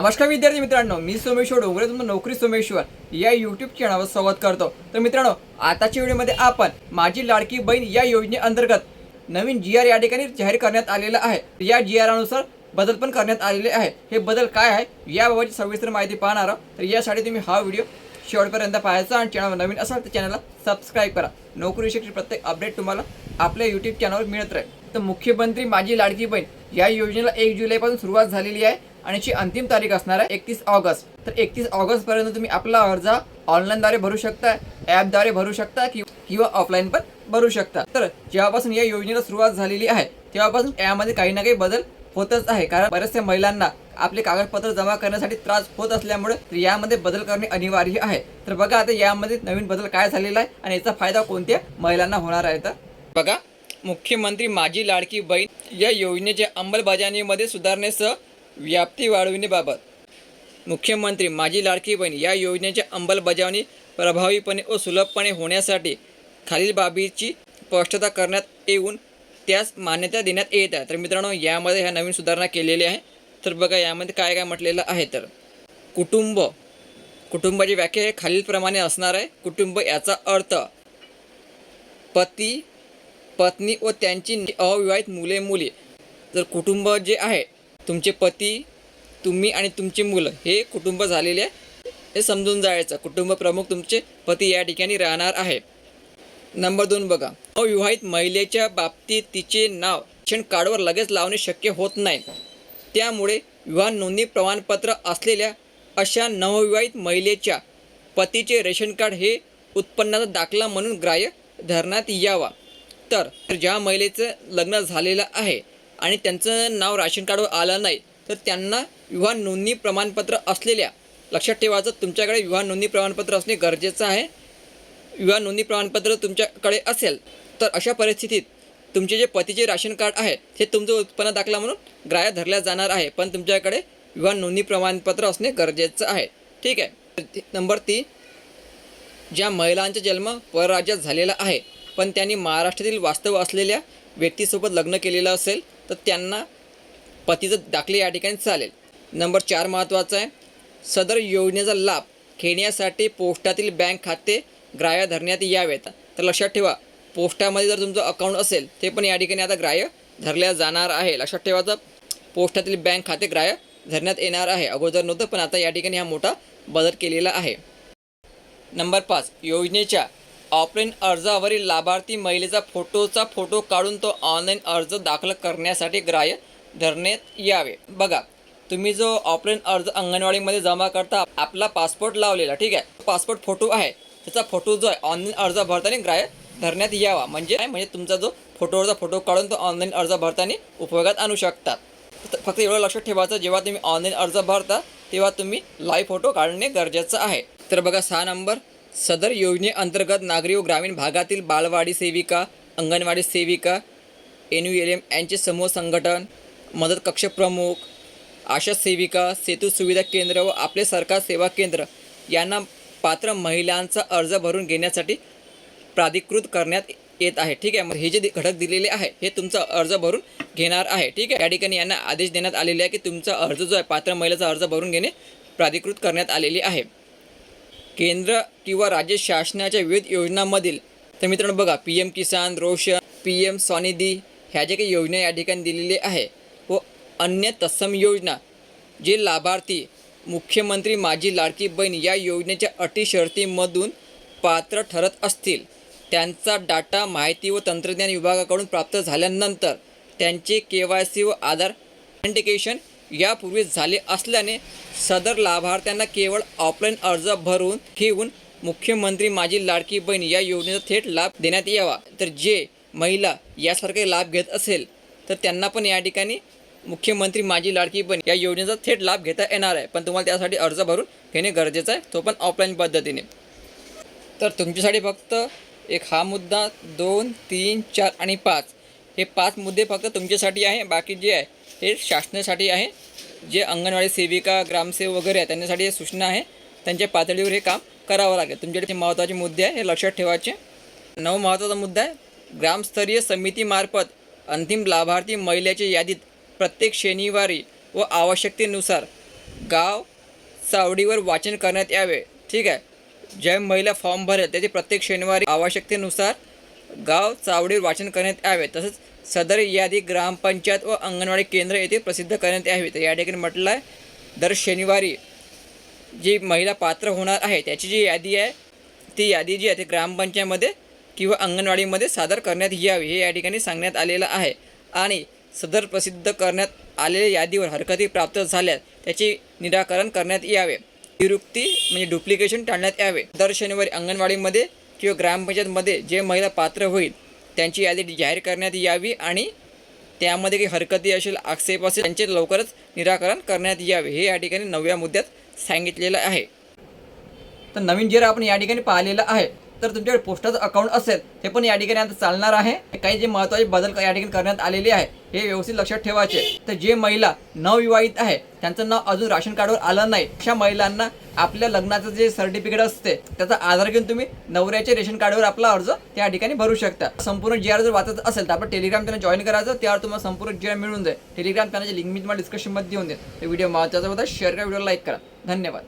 नमस्कार विद्यार्थी मित्रांनो मी सोमेश्वर डोंगरे तुमचं नोकरी सोमेश्वर. या युट्यूब चॅनलवर संवाद करतो. तर मित्रांनो आताच्या व्हिडिओमध्ये आपण माझी लाडकी बहीण या योजनेअंतर्गत नवीन जी आर या ठिकाणी जाहीर करण्यात आलेला आहे. या जी आरनुसार बदल पण करण्यात आलेले आहे. हे बदल काय आहे याबाबतची सविस्तर माहिती पाहणार आहोत. तर यासाठी तुम्ही हा व्हिडिओ शेवटपर्यंत पाहायचा आणि चॅनल नवीन असाल तर चॅनलला सबस्क्राईब करा. नोकरीविषयी प्रत्येक अपडेट तुम्हाला आपल्या यूट्यूब चॅनलवर मिळत राहील. तर मुख्यमंत्री माझी लाडकी बहीण या योजनेला एक जुलैपासून सुरुवात झालेली आहे. आणि याची अंतिम तारीख असणार आहे एकतीस ऑगस्ट. तर एकतीस ऑगस्ट पर्यंत तुम्ही आपला अर्ज ऑनलाईनद्वारे भरू शकता ॲपद्वारे भरू शकता किंवा ऑफलाईन पण भरू शकता. तर जेव्हापासून या योजनेला सुरुवात झालेली आहे तेव्हापासून यामध्ये काही ना काही बदल होतच आहे. कारण बऱ्याचशा महिलांना आपले कागदपत्र जमा करण्यासाठी त्रास होत असल्यामुळे यामध्ये बदल करणे अनिवार्य आहे. तर बघा आता यामध्ये नवीन बदल काय झालेला आहे आणि याचा फायदा कोणत्या महिलांना होणार आहे तर? बघा मुख्यमंत्री माझी लाडकी बहीण या योजनेच्या अंमलबजावणीमध्ये सुधारणेसह व्याप्ती वाढविण्याबाबत. मुख्यमंत्री माझी लाडकी बहीण या योजनेच्या अंमलबजावणी प्रभावीपणे व सुलभपणे होण्यासाठी खालील बाबीची स्पष्टता करण्यात येऊन त्यास मान्यता देण्यात येत आहे. तर मित्रांनो यामध्ये ह्या नवीन सुधारणा केलेल्या आहे. तर बघा यामध्ये काय काय म्हटलेलं आहे तर कुटुंब. कुटुंबाची व्याख्या हे खालीलप्रमाणे असणार आहे. कुटुंब याचा अर्थ पती पत्नी व त्यांची अविवाहित मुले मुली जर कुटुंब जे आहे तुमचे पती तुम्ही आणि तुमची मुलं हे कुटुंब झालेले आहे. हे समजून जायचं. कुटुंब प्रमुख तुमचे पती या ठिकाणी राहणार आहे. नंबर दोन बघा. अविवाहित महिलेच्या बाबतीत तिचे नाव शिक्षण कार्डवर लगेच लावणे शक्य होत नाही. त्यामुळे विवाह नोंदणी प्रमाणपत्र असलेल्या अशा नवविवाहित महिलेच्या पतीचे रेशन कार्ड हे उत्पन्नाचा दाखला म्हणून ग्राह्य धरण्यात यावा. तर ज्या महिलेचं लग्न झालेलं आहे आणि त्यांचं नाव राशन कार्डवर आलं नाही तर त्यांना विवाह नोंदणी प्रमाणपत्र असलेल्या लक्षात ठेवायचं तुमच्याकडे विवाह नोंदणी प्रमाणपत्र असणे गरजेचं आहे विवाह नोंदणी प्रमाणपत्र तुमच्याकडे असेल तर अशा परिस्थितीत तुमचे जे पतीचे राशन कार्ड आहे हे तुमचं उत्पन्न दाखला म्हणून ग्राह्य धरल्या जाणार आहे पण तुमच्याकडे विवाह नोंदणी प्रमाणपत्र असणे गरजेचं आहे. ठीक आहे? नंबर तीन ज्या महिलांचा जन्म परराज्यात झालेला आहे पण त्यांनी महाराष्ट्रातील वास्तव असलेल्या व्यक्तीसोबत लग्न केलेलं असेल तर त्यांना पतीचं दाखले या ठिकाणी चालेल. नंबर चार महत्त्वाचा आहे. सदर योजनेचा लाभ घेण्यासाठी पोस्टातील बँक खाते ग्राह्य धरण्यात यावेत तर लक्षात ठेवा पोस्टामध्ये जर तुमचं अकाउंट असेल ते पण या ठिकाणी आता ग्राह्य धरल्या जाणार आहे. लक्षात ठेवायचं पोस्टातील बँक खाते ग्राह्य धरण्यात येणार आहे. अगोदर नव्हतं पण आता या ठिकाणी हा मोठा बदल केलेला आहे. नंबर पाच योजनेच्या ऑफलाईन अर्जावरील लाभार्थी महिलेचा फोटोचा फोटो काढून तो ऑनलाईन अर्ज दाखल करण्यासाठी ग्राह्य धरण्यात यावे. बघा तुम्ही जो ऑफलाईन अर्ज अंगणवाडीमध्ये जमा करता आपला पासपोर्ट लावलेला ठीक आहे? पासपोर्ट फोटो आहे. त्याचा फोटो जो आहे ऑनलाईन अर्ज भरताना ग्राह्य धरण्यात यावा. म्हणजे म्हणजे तुमचा जो फोटोवरचा फोटो काढून तो ऑनलाईन अर्ज भरताना उपयोगात आणू शकतात फक्त एवढं लक्षात ठेवायचं जेव्हा तुम्ही ऑनलाईन अर्ज भरता तेव्हा तुम्ही लाईव्ह फोटो काढणे गरजेचं आहे. तर बघा सहा नंबर. सदर योजनेअंतर्गत नागरी व ग्रामीण भागातील बालवाडी सेविका अंगणवाडी सेविका एन यू एल एम यांचे समूह संघटन मदत कक्ष प्रमुख आशा सेविका सेतू सुविधा केंद्र व आपले सरकार सेवा केंद्र यांना पात्र महिलांचा अर्ज भरून घेण्यासाठी प्राधिकृत करण्यात येत आहे. ठीक आहे मग हे जे घटक दिलेले आहे हे तुमचा अर्ज भरून घेणार आहे. ठीक आहे या ठिकाणी यांना आदेश देण्यात आलेले आहे की तुमचा अर्ज जो आहे पात्र महिलेचा अर्ज भरून घेणे प्राधिकृत करण्यात आलेली आहे. केंद्र किंवा राज्य शासनाच्या विविध योजनांमधील तर मित्रांनो बघा पी एम किसान रोशन पी एम स्वनिधी ह्या ज्या काही योजना या ठिकाणी दिलेली आहे व अन्य तत्सम योजना जे लाभार्थी मुख्यमंत्री माझी लाडकी बहीण या योजनेच्या अटी शर्तीमधून पात्र ठरत असतील त्यांचा डाटा माहिती व तंत्रज्ञान विभागाकडून प्राप्त झाल्यानंतर त्यांचे के वाय सी व आधार ऑथेंटिकेशन यापूर्वी झाले असल्याने सदर लाभार्थ्यांना केवळ ऑफलाईन अर्ज भरून घेऊन मुख्यमंत्री माझी लाडकी बहीण या योजनेचा थेट लाभ देण्यात यावा. तर जे महिला यासारखे लाभ घेत असेल तर त्यांना पण या ठिकाणी मुख्यमंत्री माझी लाडकी बहीण या योजनेचा थेट लाभ घेता येणार आहे. पण तुम्हाला त्यासाठी अर्ज भरून घेणे गरजेचं आहे. तो पण ऑफलाईन पद्धतीने. तर तुमच्यासाठी फक्त एक हा मुद्दा दोन तीन चार आणि पाच. हे पाच मुद्दे फक्त तुमच्यासाठी आहे. बाकी जे आहे हे शासनासाठी आहे. जे अंगणवाडी सेविका ग्रामसेवक वगैरे आहे त्यांच्यासाठी हे सूचना आहे. त्यांच्या पातळीवर हे काम करावं लागेल. तुमच्याकडे महत्त्वाचे मुद्दे आहे हे लक्षात ठेवायचे. नऊ महत्त्वाचा मुद्दा आहे. ग्रामस्तरीय समितीमार्फत अंतिम लाभार्थी महिलेच्या यादीत प्रत्येक शनिवारी व आवश्यकतेनुसार गाव चावडीवर वाचन करण्यात यावे. ठीक आहे? ज्या महिला फॉर्म भरेल त्याचे प्रत्येक शनिवारी आवश्यकतेनुसार गाव चावडीवर वाचन करण्यात यावे. तसंच सदर यादी ग्रामपंचायत व अंगणवाडी केंद्र येथे प्रसिद्ध करण्यात यावी तर या ठिकाणी म्हटलं आहे दर शनिवारी जी महिला पात्र होणार आहे त्याची जी यादी आहे ती यादी जी आहे ती ग्रामपंचायतमध्ये किंवा अंगणवाडीमध्ये सादर करण्यात यावी हे या ठिकाणी सांगण्यात आलेलं आहे. आणि सदर प्रसिद्ध करण्यात आलेल्या यादीवर हरकती प्राप्त झाल्यास त्याचे निराकरण करण्यात यावे. निरुक्ती म्हणजे डुप्लिकेशन टाळण्यात यावे. दर शनिवारी अंगणवाडीमध्ये किंवा ग्रामपंचायतमध्ये जे महिला पात्र होईल त्यांची यादी जाहीर करण्यात यावी आणि त्यामध्ये काही हरकती असेल आक्षेप असेल त्यांचे लवकरच निराकरण करण्यात यावे हे या ठिकाणी नवव्या मुद्द्यात सांगितलेलं आहे. तर नवीन जे आपण या ठिकाणी पाहिलेलं आहे तर तुमच्याकडे पोस्टाचं अकाउंट असेल ते पण या ठिकाणी आता चालणार आहे. काही जे महत्त्वाचे बदल या ठिकाणी करण्यात आलेले आहे हे व्यवस्थित लक्षात ठेवायचे. तर जे महिला नवविवाहित आहे त्यांचं नाव अजून राशन कार्डवर आलं नाही. अशा महिलांना आपल्या लग्नाचं जे सर्टिफिकेट असते त्याचा आधार घेऊन तुम्ही नवऱ्याच्या रेशन कार्डवर आपला अर्ज त्या ठिकाणी भरू शकता. संपूर्ण जी आर जर वाचायचं असेल तर आपण टेलिग्राम त्यांना जॉईन करायचं त्यावर तुम्हाला संपूर्ण जी आर मिळून जाईल. टेलिग्राम त्यांना लिंक मी तुम्हाला डिस्क्रिप्शनमध्ये देऊन देईल ते व्हिडिओ महत्त्वाचा होता शेअर करा व्हिडिओ लाईक करा. धन्यवाद.